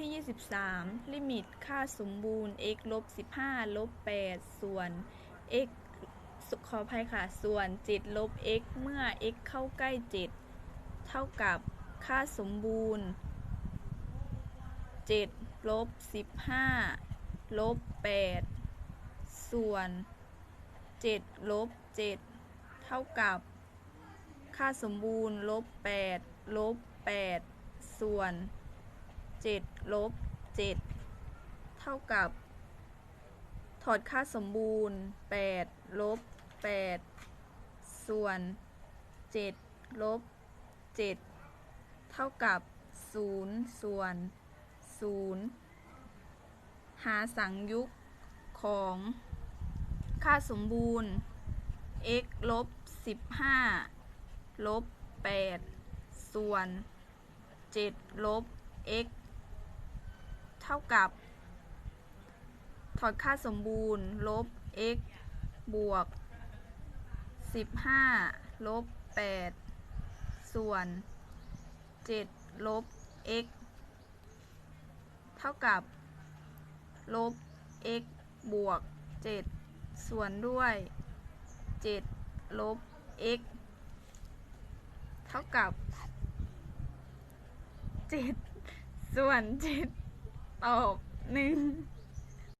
7ค่าสมบูรณ์ x ลบ15 ลบ 8 ส่วน x ขออภัยค่ะ ส่วน 7 ลบ x เมื่อ x เข้าใกล้ 7 เท่ากับค่าสมบูรณ์ 7 ลบ 15 ลบ 8 ส่วน 7 ลบ 7 เท่ากับ ค่าสมบูรณ์ ลบ 8 ลบ 8 ส่วน 7ลบ7เท่ากับ ถอดค่าสมบูรณ์8ลบ8ส่วน7ลบ7เท่ากับ0ส่วน0หาสังยุกของค่าสมบูรณ์ x ลบ15ลบ8ส่วน7ลบ x ท่ากับ ถอดค่าสมบูรณ์ ลบ x บวก 15 ลบ 8 ส่วน 7 ลบ x เท่ากับ ลบ x บวก 7 ส่วนด้วย 7 ลบ x เท่ากับ 7 ส่วน 7 ตอบ1